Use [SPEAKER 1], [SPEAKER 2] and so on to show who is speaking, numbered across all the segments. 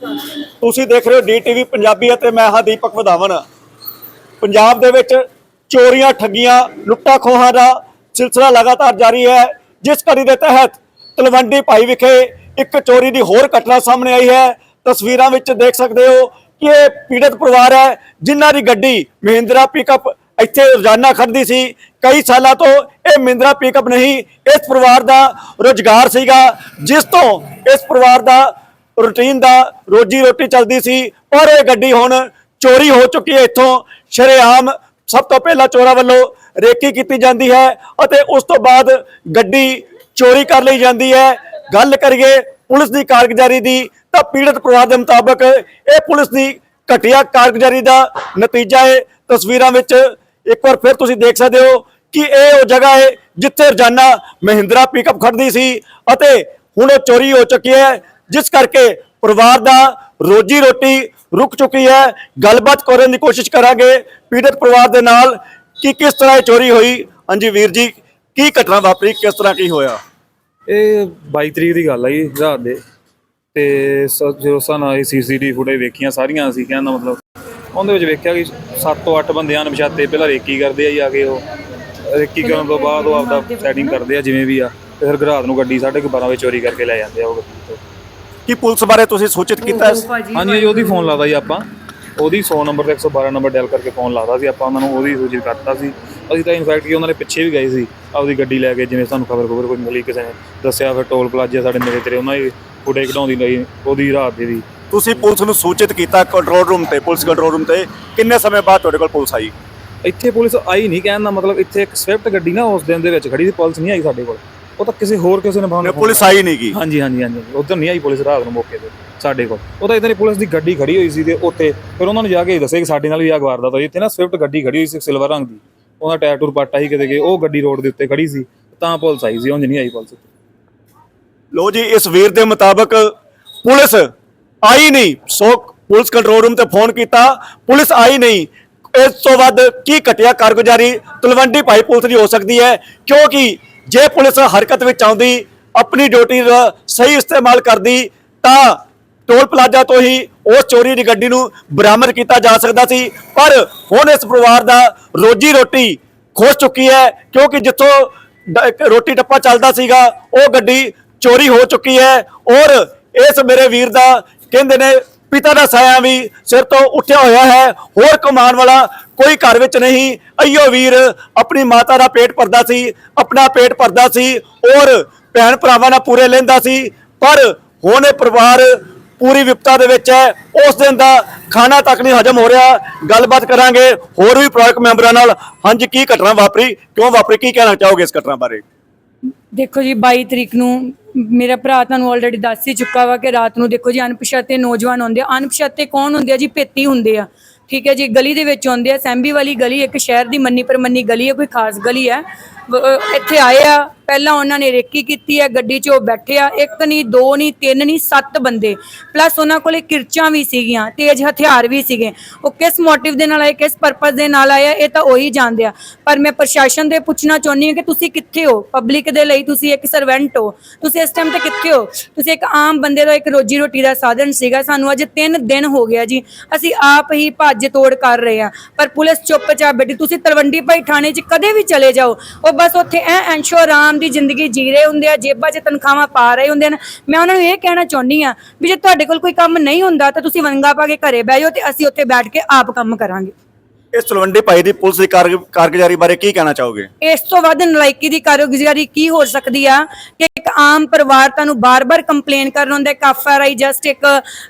[SPEAKER 1] ਤੁਸੀਂ ਦੇਖ ਰਹੇ ਹੋ ਡੀਟੀਵੀ ਪੰਜਾਬੀ ਅਤੇ ਮੈਂ ਹਾਂ ਦੀਪਕ ਵਧਾਵਨ। ਪੰਜਾਬ ਦੇ ਵਿੱਚ ਚੋਰੀਆਂ, ਠੱਗੀਆਂ, ਲੁੱਟਾਂ ਖੋਹਾਂ ਦਾ ਸਿਲਸਿਲਾ ਲਗਾਤਾਰ ਜਾਰੀ ਹੈ, ਜਿਸ ਕੜੀ ਦੇ ਤਹਿਤ ਤਲਵੰਡੀ ਭਾਈ ਵਿਖੇ ਇੱਕ ਚੋਰੀ ਦੀ ਹੋਰ ਘਟਨਾ ਸਾਹਮਣੇ ਆਈ ਹੈ। ਤਸਵੀਰਾਂ ਵਿੱਚ ਦੇਖ ਸਕਦੇ ਹੋ ਕਿ ਇਹ ਪੀੜਤ ਪਰਿਵਾਰ ਹੈ, ਜਿਨ੍ਹਾਂ ਦੀ ਗੱਡੀ ਮਹਿੰਦਰਾ ਪਿਕਅਪ ਇੱਥੇ ਰੋਜ਼ਾਨਾ ਖੜਦੀ ਸੀ। ਕਈ ਸਾਲਾਂ ਤੋਂ ਇਹ ਮਹਿੰਦਰਾ ਪਿਕਅਪ ਨਹੀਂ, ਇਸ ਪਰਿਵਾਰ ਦਾ ਰੋਜ਼ਗਾਰ ਸੀਗਾ, ਜਿਸ ਤੋਂ ਇਸ ਪਰਿਵਾਰ ਦਾ ਰੂਟੀਨ ਦਾ ਰੋਜੀ ਰੋਟੀ ਚੱਲਦੀ ਸੀ, ਪਰ ਇਹ ਗੱਡੀ ਹੁਣ ਚੋਰੀ ਹੋ ਚੁੱਕੀ ਹੈ ਇੱਥੋਂ। ਸ਼ਰੇਆਮ ਸਭ ਤੋਂ ਪਹਿਲਾਂ ਚੋਰਾਂ ਵੱਲੋਂ ਰੇਕੀ ਕੀਤੀ ਜਾਂਦੀ ਹੈ ਅਤੇ ਉਸ ਤੋਂ ਬਾਅਦ ਗੱਡੀ ਚੋਰੀ ਕਰ ਲਈ ਜਾਂਦੀ ਹੈ। ਗੱਲ ਕਰੀਏ ਪੁਲਿਸ ਦੀ ਕਾਰਗੁਜ਼ਾਰੀ ਦੀ, ਤਾਂ ਪੀੜਤ ਪਰਿਵਾਰ ਦੇ ਮੁਤਾਬਕ ਇਹ ਪੁਲਿਸ ਦੀ ਘਟੀਆ ਕਾਰਗੁਜ਼ਾਰੀ ਦਾ ਨਤੀਜਾ ਹੈ। ਤਸਵੀਰਾਂ ਵਿੱਚ ਇੱਕ ਵਾਰ ਫਿਰ ਤੁਸੀਂ ਦੇਖ ਸਕਦੇ ਹੋ ਕਿ ਇਹ ਉਹ ਜਗ੍ਹਾ ਹੈ ਜਿੱਥੇ ਰੋਜ਼ਾਨਾ ਮਹਿੰਦਰਾ ਪਿਕਅਪ ਖੜਦੀ ਸੀ ਅਤੇ ਹੁਣ ਉਹ ਚੋਰੀ ਹੋ ਚੁੱਕੀ ਹੈ। ਜਿਸ ਕਰਕੇ ਪਰਿਵਾਰ ਦਾ ਰੋਜੀ ਰੋਟੀ ਰੁਕ ਚੁੱਕੀ ਹੈ। ਗੱਲਬਾਤ ਕਰਨ ਦੀ ਕੋਸ਼ਿਸ਼ ਕਰਾਂਗੇ। ਪੀੜਤ ਪਰਿਵਾਰ ਦੇ ਨਾਲ ਕਿ ਕਿਸ ਤਰ੍ਹਾਂ ਇਹ ਚੋਰੀ ਹੋਈ? ਹਾਂਜੀ ਵੀਰ ਜੀ, ਕੀ ਘਟਨਾ ਵਾਪਰੀ? ਕਿਸ ਤਰ੍ਹਾਂ ਕੀ ਹੋਇਆ?
[SPEAKER 2] ਇਹ 22 ਤਰੀਕ ਦੀ ਗੱਲ ਆ ਜੀ ਰਾਤ ਦੇ। ਤੇ ਸ- ਜਦੋਂ ਸਾਨੂੰ ਇਹ ਸੀਸੀਟੀਵੀ ਫੁਟੇਜ ਵੇਖੀਆਂ, ਸਾਰੀਆਂ ਅਸੀਂ ਕਹਿਣ ਦਾ ਮਤਲਬ, ਉਹਦੇ ਵਿੱਚ ਵੇਖਿਆ ਕਿ 7 ਤੋਂ 8 ਬੰਦੇ ਅਣਪਛਾਤੇ ਪਹਿਲਾਂ ਰੇਕੀ ਕਰਦੇ ਆ ਜੀ ਆ ਕੇ ਉਹ। ਰੇਕੀ ਕਰਨ ਤੋਂ ਬਾਅਦ ਉਹ ਆਪਦਾ ਸੈਟਿੰਗ ਕਰਦੇ ਆ, ਜਿਵੇਂ ਵੀ ਆ। ਤੇ ਫਿਰ ਰਾਤ ਨੂੰ ਗੱਡੀ 12:30 ਵਜੇ ਚੋਰੀ ਕਰਕੇ ਲੈ ਜਾਂਦੇ ਆ ਉਹ ਗੱਡੀ ਤੋਂ।
[SPEAKER 1] ਕੀ ਪੁਲਿਸ ਬਾਰੇ ਤੁਸੀਂ ਸੂਚਿਤ ਕੀਤਾ ਇਸ-
[SPEAKER 2] ਹਾਂਜੀ ਜੀ ਉਹਦੀ ਫੋਨ ਲਾਦਾ ਜੀ ਆਪਾਂ। ਉਹਦੀ 100 ਨੰਬਰ ਤੇ 112 ਨੰਬਰ ਡਾਇਲ ਕਰਕੇ ਫੋਨ ਲਾਦਾ ਸੀ ਆਪਾਂ ਉਹਨਾਂ ਨੂੰ ਉਹਦੀ ਸੂਚਿਤ ਕਰਤਾ ਸੀ। ਅਸੀਂ ਤਾਂ ਇਨਫੈਕਟ ਕਿ ਉਹਨਾਂ ਦੇ ਪਿੱਛੇ ਵੀ ਗਏ ਸੀ ਆਪਦੀ ਗੱਡੀ ਲੈ ਕੇ ਜਿਵੇਂ ਸਾਨੂੰ ਖਬਰ ਖਬਰ ਕੋਈ ਮਿਲੀ ਕਿਸੇ ਨੇ ਦੱਸਿਆ ਫਿਰ ਟੋਲ ਪਲਾਜ਼ਾ ਸਾਡੇ ਨੇੜੇ ਤੇਰੇ ਉਹਨਾਂ ਦੀ ਫੁਟੇਜ ਕਢਾਉਂਦੀ ਲਈ ਉਹਦੀ ਰਾਤ ਦੀ ਦੀ
[SPEAKER 1] ਤੁਸੀਂ ਪੁਲਿਸ ਨੂੰ ਸੂਚਿਤ ਕੀਤਾ ਕੰਟਰੋਲ ਰੂਮ ਤੇ ਪੁਲਿਸ ਕੰਟਰੋਲ ਰੂਮ ਤੇ ਕਿੰਨੇ ਸਮੇਂ ਬਾਅਦ ਤੁਹਾਡੇ ਕੋਲ ਪੁਲਿਸ ਆਈ?
[SPEAKER 2] ਇੱਥੇ ਪੁਲਿਸ ਆਈ ਨਹੀਂ ਕਹਿਣ ਦਾ ਮਤਲਬ ਇੱਥੇ ਇੱਕ ਸਵਿਫਟ ਗੱਡੀ ਨਾ ਉਸ ਦਿਨ ਦੇ ਵਿੱਚ ਖੜੀ ਸੀ ਪੁਲਿਸ ਨਹੀਂ ਆਈ ਸਾਡੇ ਕੋਲ। ਉਹ ਤਾਂ ਕਿਸੇ ਹੋਰ ਕਿਸੇ ਨੇ
[SPEAKER 1] ਨੇ
[SPEAKER 2] ਫੋਨ
[SPEAKER 1] ਪੁਲਿਸ ਆਈ ਨਹੀਂ ਗੀ
[SPEAKER 2] ਹਾਂਜੀ ਹਾਂਜੀ ਹਾਂਜੀ। ਉਧਰ ਨਹੀਂ ਆਈ ਪੁਲਿਸ ਰਾਤ ਨੂੰ ਮੌਕੇ ਤੇ ਸਾਡੇ ਕੋਲ। ਉਹ ਤਾਂ ਇਧਰ ਹੀ ਪੁਲਿਸ ਦੀ ਗੱਡੀ ਖੜੀ ਹੋਈ ਸੀ ਤੇ ਉੱਥੇ ਫਿਰ ਉਹਨਾਂ ਨੂੰ ਜਾ ਕੇ ਦੱਸਿਆ ਕਿ ਸਾਡੇ ਨਾਲ ਵੀ ਆ ਵਾਰਦਾਤ ਹੋਈ। ਇੱਥੇ ਨਾ ਸਵਿਫਟ ਗੱਡੀ ਖੜੀ ਹੋਈ ਸੀ ਸਿਲਵਰ ਰੰਗ ਦੀ। ਉਹਦਾ ਟਾਇਰ ਟੂਰ ਪਾਟਾ ਹੀ ਕਿਤੇ ਗਏ ਉਹ ਗੱਡੀ ਰੋਡ ਦੇ ਉੱਤੇ ਖੜੀ ਸੀ ਤਾਂ ਪੁਲਿਸ ਆਈ ਸੀ ਉਂਝ ਨਹੀਂ ਆਈ ਪੁਲਿਸ
[SPEAKER 1] ਲੋ ਜੀ ਇਸ ਵੀਰ ਦੇ ਮੁਤਾਬਕ ਪੁਲਿਸ ਆਈ ਨਹੀਂ। ਸੋ ਪੁਲਿਸ ਕੰਟਰੋਲ ਰੂਮ ਤੇ ਫੋਨ ਕੀਤਾ ਪੁਲਿਸ ਆਈ ਨਹੀਂ। ਇਸ ਤੋਂ ਵੱਧ ਕੀ ਘਟਿਆ? ਕਾਰਗੁਜ਼ਾਰੀ ਤਲਵੰਡੀ ਭਾਈ ਪੁਲਿਸ ਦੀ ਹੋ ਸਕਦੀ ਹੈ ਕਿਉਂਕਿ ਜੇ ਪੁਲਿਸ ਹਰਕਤ ਵਿੱਚ ਆਉਂਦੀ, ਆਪਣੀ ਡਿਊਟੀ ਦਾ ਸਹੀ ਇਸਤੇਮਾਲ ਕਰਦੀ, ਤਾਂ ਟੋਲ ਪਲਾਜ਼ਾ ਤੋਂ ਹੀ ਉਸ ਚੋਰੀ ਦੀ ਗੱਡੀ ਨੂੰ ਬਰਾਮਦ ਕੀਤਾ ਜਾ ਸਕਦਾ ਸੀ। ਪਰ ਹੁਣ ਇਸ ਪਰਿਵਾਰ ਦਾ ਰੋਜੀ ਰੋਟੀ ਖੋਸ ਚੁੱਕੀ ਹੈ, ਕਿਉਂਕਿ ਜਿੱਥੋਂ ਡ- ਰੋਟੀ ਟੱਪਾ ਚੱਲਦਾ ਸੀਗਾ, ਉਹ ਗੱਡੀ ਚੋਰੀ ਹੋ ਚੁੱਕੀ ਹੈ ਔਰ ਇਸ ਮੇਰੇ ਵੀਰ ਦਾ ਕਹਿੰਦੇ ਨੇ ਪਿਤਾ ਦਾ ਸਾਇਆ ਵੀ ਸਿਰ ਤੋਂ ਉੱਠਿਆ ਹੋਇਆ ਹੈ, ਹੋਰ ਕਮਾਉਣ ਵਾਲਾ ਕੋਈ ਘਰ ਵਿੱਚ ਨਹੀਂ। ਅਈਓ ਵੀਰ, ਆਪਣੀ ਮਾਤਾ ਦਾ ਪੇਟ ਭਰਦਾ ਸੀ, ਆਪਣਾ ਪੇਟ ਭਰਦਾ ਸੀ, ਔਰ ਭੈਣ ਭਰਾਵਾਂ ਨਾਲ ਪੂਰੇ ਲੈਂਦਾ ਸੀ, ਪਰ ਹੁਣ ਇਹ ਪਰਿਵਾਰ ਪੂਰੀ ਵਿਪਤਾ ਦੇ ਵਿੱਚ ਹੈ। ਉਸ ਦਿਨ ਦਾ ਖਾਣਾ ਤੱਕ ਨਹੀਂ ਹਜਮ ਹੋ ਰਿਹਾ। ਗੱਲਬਾਤ ਕਰਾਂਗੇ ਹੋਰ ਵੀ ਪਰਿਵਾਰਕ ਮੈਂਬਰਾਂ ਨਾਲ। ਹਾਂਜੀ, ਕੀ ਘਟਨਾ ਵਾਪਰੀ? ਕਿਉਂ ਵਾਪਰੀ? ਕੀ ਕਹਿਣਾ ਚਾਹੋਗੇ ਇਸ ਘਟਨਾ ਬਾਰੇ?
[SPEAKER 3] ਦੇਖੋ ਜੀ 22 ਤਰੀਕ ਨੂੰ ਮੇਰਾ ਭਰਾ ਤੁਹਾਨੂੰ ਆਲਰੇਡੀ ਦੱਸ ਹੀ ਚੁੱਕਾ ਵਾ ਕਿ ਰਾਤ ਨੂੰ ਦੇਖੋ ਜੀ, ਅਣਪਛਾਤੇ ਨੌਜਵਾਨ ਹੁੰਦੇ ਆ। ਅਣਪਛਾਤੇ ਕੌਣ ਹੁੰਦੇ ਆ ਜੀ? ਭੇਤੀ ਹੁੰਦੇ ਆ। ਠੀਕ ਹੈ ਜੀ, ਗਲੀ ਦੇ ਵਿੱਚ ਆਉਂਦੇ ਆ। ਸੈਂਬੀ ਵਾਲੀ ਗਲੀ ਇੱਕ ਸ਼ਹਿਰ ਦੀ ਮੰਨੀ ਪਰਮੰਨੀ ਗਲੀ ਹੈ, ਕੋਈ ਖਾਸ ਗਲੀ ਹੈ। ਇੱਥੇ ਆਏ ਆ ਪਹਿਲਾਂ ਉਹਨਾਂ ਨੇ ਰੇਕੀ ਕੀਤੀ ਹੈ, ਗੱਡੀ 'ਚ ਉਹ ਬੈਠੇ ਆ, ਇੱਕ ਨਹੀਂ ਦੋ ਨਹੀਂ ਤਿੰਨ ਨਹੀਂ ਸੱਤ ਬੰਦੇ। ਪਲੱਸ ਉਹਨਾਂ ਕੋਲੇ ਕਿਰਚਾਂ ਵੀ ਸੀਗੀਆਂ, ਤੇਜ਼ ਹਥਿਆਰ ਵੀ ਸੀਗੇ। ਉਹ ਕਿਸ ਮੋਟਿਵ ਦੇ ਨਾਲ ਆਏ, ਕਿਸ ਪਰਪਸ ਦੇ ਨਾਲ ਆਏ ਇਹ ਤਾਂ ਉਹੀ ਜਾਣਦੇ ਆ। ਪਰ ਮੈਂ ਪ੍ਰਸ਼ਾਸਨ ਦੇ ਪੁੱਛਣਾ ਚਾਹੁੰਦੀ ਹਾਂ ਕਿ ਤੁਸੀਂ ਕਿੱਥੇ ਹੋ? ਪਬਲਿਕ ਦੇ ਲਈ ਤੁਸੀਂ ਇੱਕ ਸਰਵੈਂਟ ਹੋ। ਤੁਸੀਂ ਇਸ ਟਾਈਮ ਤੇ ਕਿੱਥੇ ਹੋ? ਤੁਸੀਂ ਇੱਕ ਆਮ ਬੰਦੇ ਦਾ ਇੱਕ ਰੋਜੀ ਰੋਟੀ ਦਾ ਸਾਧਨ ਸੀਗਾ। ਸਾਨੂੰ ਅੱਜ 3 ਦਿਨ ਹੋ ਗਿਆ ਜੀ। ਅਸੀਂ ਆਪ ਹੀ ਭੱਜ ਤੋੜ ਕਰ ਰਹੇ ਆ ਪਰ ਪੁਲਿਸ ਚੁੱਪਚਾਪ ਬੈਠੀ। ਤੁਸੀਂ ਤਲਵੰਡੀ ਭਾਈ ਥਾਣੇ 'ਚ ਕਦੇ ਵੀ ਚਲੇ ਜਾਓ। ਉਹ ਬਸ ਉੱਥੇ ਐ ਐਂਸ਼ੋ ਆਰਾਮ ਦੀ ਜ਼ਿੰਦਗੀ ਜੀ ਰਹੇ ਹੁੰਦੇ ਆ, ਜੇਬਾਂ 'ਚ ਤਨਖਾਹਾਂ ਪਾ ਰਹੇ ਹੁੰਦੇ ਨੇ ਮੈਂ ਉਹਨਾਂ ਨੂੰ ਇਹ ਕਹਿਣਾ ਚਾਹੁੰਦੀ ਆ ਵੀ ਜੇ ਤੁਹਾਡੇ ਕੋਲ ਕੋਈ ਕੰਮ ਨਹੀਂ ਹੁੰਦਾ ਤਾਂ ਤੁਸੀਂ ਵੰਗਾ ਪਾ ਕੇ ਘਰੇ ਬਹਿ ਜਾਓ ਤੇ ਅਸੀਂ ਉੱਥੇ ਬੈਠ ਕੇ ਆਪ ਕੰਮ ਕਰਾਂਗੇ।
[SPEAKER 1] ਇਸ ਤਲਵੰਡੀ ਭਾਈ ਦੀ ਪੁਲਿਸ ਦੀ ਕਾਰ- ਕਾਰਗੁਜ਼ਾਰੀ ਬਾਰੇ ਕੀ ਕਹਿਣਾ ਚਾਹੋਗੇ?
[SPEAKER 3] ਇਸ ਤੋਂ ਵੱਧ ਨਲਾਇਕੀ ਦੀ ਕਾਰਗੁਜ਼ਾਰੀ ਕੀ ਹੋ ਸਕਦੀ ਆ? ਕਿ ਇੱਕ ਆਮ ਪਰਿਵਾਰ ਤੁਹਾਨੂੰ ਬਾਰ-ਬਾਰ ਕੰਪਲੇਨ ਕਰਨ ਹੁੰਦਾ ਇੱਕ ਐਫਆਰਆਈ ਜਸਟ ਇੱਕ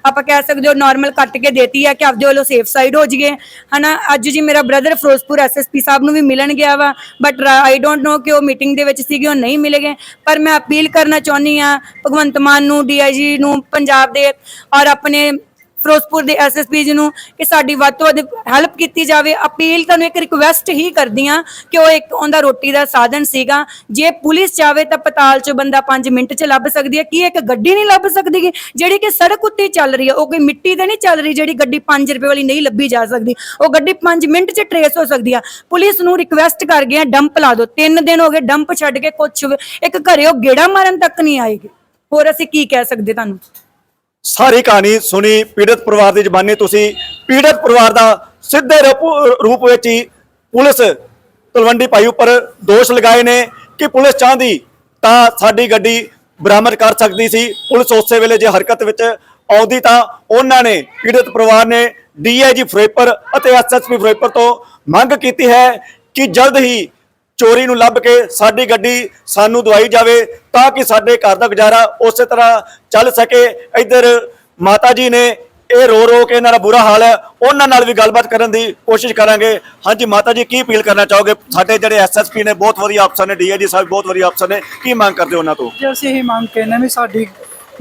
[SPEAKER 3] ਆਪਾਂ ਕਹਿ ਸਕਦੇ ਹੋ ਨਾਰਮਲ ਕੱਟ ਕੇ ਦੇਤੀ ਆ ਕਿ ਆਪਦੇ ਵੱਲੋਂ ਸੇਫ ਸਾਈਡ ਹੋ ਜਾਈਏ। ਹਨਾ, ਅੱਜ ਜੀ ਮੇਰਾ ਬ੍ਰਦਰ ਫਿਰੋਜ਼ਪੁਰ ਐਸਐਸਪੀ ਸਾਹਿਬ ਨੂੰ ਵੀ ਮਿਲਣ ਗਿਆ ਵਾ ਬਟ ਆਈ ਡੋਨਟ ਨੋ ਕਿ ਉਹ ਮੀਟਿੰਗ ਦੇ ਵਿੱਚ ਸੀਗੇ, ਉਹ ਨਹੀਂ ਮਿਲੇ ਗਏ। ਪਰ ਮੈਂ ਅਪੀਲ ਕਰਨਾ ਚਾਹੁੰਦੀ ਆ, ਭਗਵੰਤ ਮਾਨ ਨੂੰ ਡੀਆਈਜੀ ਨੂੰ, ਪੰਜਾਬ ਦੇ ਔਰ ਆਪਣੇ ਫਿਰੋਜ਼ਪੁਰ ਦੇ ਐਸਐਸਪੀ ਜੀ ਨੂੰ ਕਿ ਸਾਡੀ ਵੱਧ ਤੋਂ ਵੱਧ ਹੈਲਪ ਕੀਤੀ ਜਾਵੇ। ਅਪੀਲ ਤੁਹਾਨੂੰ ਇੱਕ ਰਿਕੁਐਸਟ ਹੀ ਕਰਦੀ ਆ ਕਿ ਉਹ ਇੱਕ ਉਹਦਾ ਰੋਟੀ ਦਾ ਸਾਧਨ ਸੀਗਾ। ਜੇ ਪੁਲਿਸ ਚਾਵੇ ਤਾਂ ਪਤਾਲ 'ਚ ਬੰਦਾ 5 ਮਿੰਟ 'ਚ ਲੱਭ ਸਕਦੀ ਹੈ। ਕੀ ਇੱਕ ਗੱਡੀ ਨਹੀਂ ਲੱਭ ਸਕਦੀ ਜਿਹੜੀ ਕਿ ਸੜਕ ਉੱਤੇ ਚੱਲ ਰਹੀ ਹੈ। ਉਹ ਕੋਈ ਮਿੱਟੀ ਤੇ ਨਹੀਂ ਚੱਲ ਰਹੀ ਜਿਹੜੀ ਗੱਡੀ 5 ਰੁਪਏ ਵਾਲੀ ਨਹੀਂ ਲੱਭੀ ਜਾ ਸਕਦੀ। ਉਹ ਗੱਡੀ 5 ਮਿੰਟ 'ਚ ਟਰੇਸ ਹੋ ਸਕਦੀ ਆ। ਪੁਲਿਸ ਨੂੰ ਰਿਕੁਐਸਟ ਕਰ ਗਏ ਡੰਪ ਲਾ ਦਿਓ। ਤਿੰਨ ਦਿਨ ਹੋ ਗਏ ਡੰਪ ਛੱਡ ਕੇ ਕੁਛ ਇੱਕ ਘਰੇ ਉਹ ਗੇੜਾ ਮਾਰਨ ਤੱਕ ਨਹੀਂ ਆਏਗੀ। ਹੋਰ ਅਸੀਂ ਕੀ ਕਹਿ ਸਕਦੇ ਤੁਹਾਨੂੰ?
[SPEAKER 1] ਸਾਰੀ ਕਹਾਣੀ ਸੁਣੀ ਪੀੜਤ ਪਰਿਵਾਰ ਦੀ ਜ਼ਬਾਨੀ ਤੁਸੀਂ। ਪੀੜਤ ਪਰਿਵਾਰ ਦਾ ਸਿੱਧੇ ਰੂਪ- ਰੂਪ ਵਿੱਚ ਹੀ ਪੁਲਿਸ ਤਲਵੰਡੀ ਭਾਈ ਉੱਪਰ ਦੋਸ਼ ਲਗਾਏ ਨੇ ਕਿ ਪੁਲਿਸ ਚਾਹੁੰਦੀ ਤਾਂ ਸਾਡੀ ਗੱਡੀ ਬਰਾਮਦ ਕਰ ਸਕਦੀ ਸੀ। ਪੁਲਿਸ ਉਸੇ ਵੇਲੇ ਜੇ ਹਰਕਤ ਵਿੱਚ ਆਉਂਦੀ ਤਾਂ ਉਹਨਾਂ ਨੇ ਪੀੜਤ ਪਰਿਵਾਰ ਨੇ ਡੀਆਈਜੀ ਫਿਰੋਜ਼ਪੁਰ ਅਤੇ ਐਸਐਸਪੀ ਫਿਰੋਜ਼ਪੁਰ ਤੋਂ ਮੰਗ ਕੀਤੀ ਹੈ ਕਿ ਜਲਦ ਹੀ ਚੋਰੀ ਨੂੰ ਲੱਭ ਕੇ ਸਾਡੀ ਗੱਡੀ ਸਾਨੂੰ ਦਵਾਈ ਜਾਵੇ ਤਾਂ ਕਿ ਸਾਡੇ ਘਰ ਦਾ ਗੁਜ਼ਾਰਾ ਉਸੇ ਤਰ੍ਹਾਂ ਚੱਲ ਸਕੇ। ਇੱਧਰ ਮਾਤਾ ਜੀ ਨੇ ਇਹ ਰੋ ਰੋ ਕੇ ਇਹਨਾਂ ਦਾ ਬੁਰਾ ਹਾਲ ਹੈ। ਉਹਨਾਂ ਨਾਲ ਵੀ ਗੱਲਬਾਤ ਕਰਨ ਦੀ ਕੋਸ਼ਿਸ਼ ਕਰਾਂਗੇ। ਹਾਂਜੀ ਮਾਤਾ ਜੀ, ਕੀ ਅਪੀਲ ਕਰਨਾ ਚਾਹੋਗੇ? ਸਾਡੇ ਜਿਹੜੇ ਐਸਐਸਪੀ ਨੇ ਬਹੁਤ ਵਧੀਆ ਅਫਸਰ ਨੇ, ਡੀਆਈਜੀ ਸਾਹਿਬ ਬਹੁਤ ਵਧੀਆ ਅਫਸਰ ਨੇ। ਕੀ ਮੰਗ ਕਰਦੇ ਹੋ ਉਹਨਾਂ ਤੋਂ?
[SPEAKER 4] ਜੇ, ਅਸੀਂ ਇਹ ਮੰਗ ਕਹਿੰਦੇ ਵੀ ਸਾਡੀ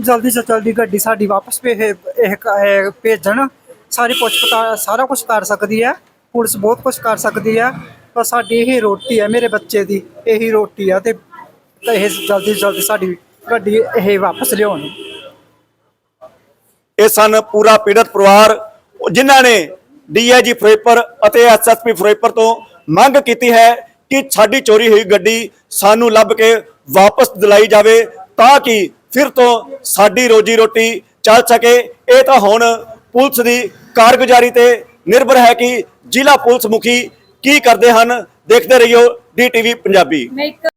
[SPEAKER 4] ਜਲਦੀ ਤੋਂ ਜਲਦੀ ਗੱਡੀ ਸਾਡੀ ਵਾਪਸ ਇਹ ਭੇਜਣ। ਸਾਰੀ ਪੁੱਛ ਪਤਾ ਸਾਰਾ ਕੁਝ ਕਰ ਸਕਦੀ ਹੈ। ਪੁਲਿਸ ਬਹੁਤ ਕੁਝ ਕਰ ਸਕਦੀ ਹੈ। ਪਰ ਸਾਡੀ ਇਹ ਰੋਟੀ ਹੈ ਮੇਰੇ ਬੱਚੇ ਦੀ ਇਹੀ ਰੋਟੀ ਆ ਤੇ ਤੇ ਇਹ ਜਲਦੀ ਤੋਂ ਜਲਦੀ ਸਾਡੀ ਗੱਡੀ ਇਹ ਵਾਪਸ ਲਿਆਉਣ।
[SPEAKER 1] ਇਹ ਸਨ ਪੂਰਾ ਪੀੜਤ ਪਰਿਵਾਰ, ਜਿਨ੍ਹਾਂ ਨੇ ਡੀਆਈਜੀ ਫਿਰੋਜ਼ਪੁਰ ਅਤੇ ਐਸਐਸਪੀ ਫਿਰੋਜ਼ਪੁਰ ਤੋਂ ਮੰਗ ਕੀਤੀ ਹੈ ਕਿ ਸਾਡੀ ਚੋਰੀ ਹੋਈ ਗੱਡੀ ਸਾਨੂੰ ਲੱਭ ਕੇ ਵਾਪਸ ਦਿਲਾਈ ਜਾਵੇ ਤਾਂ ਕਿ ਫਿਰ ਤੋਂ ਸਾਡੀ ਰੋਜੀ ਰੋਟੀ ਚੱਲ ਸਕੇ। ਇਹ ਤਾਂ ਹੁਣ ਪੁਲਿਸ ਦੀ ਕਾਰਗੁਜ਼ਾਰੀ ਤੇ ਨਿਰਭਰ ਹੈ ਕਿ ਜ਼ਿਲ੍ਹਾ ਪੁਲਿਸ ਮੁਖੀ ਕੀ ਕਰਦੇ ਹਨ? ਦੇਖਦੇ ਰਹੀਓ ਡੀਟੀਵੀ ਪੰਜਾਬੀ।
[SPEAKER 3] ਮੈਂ ਇੱਕ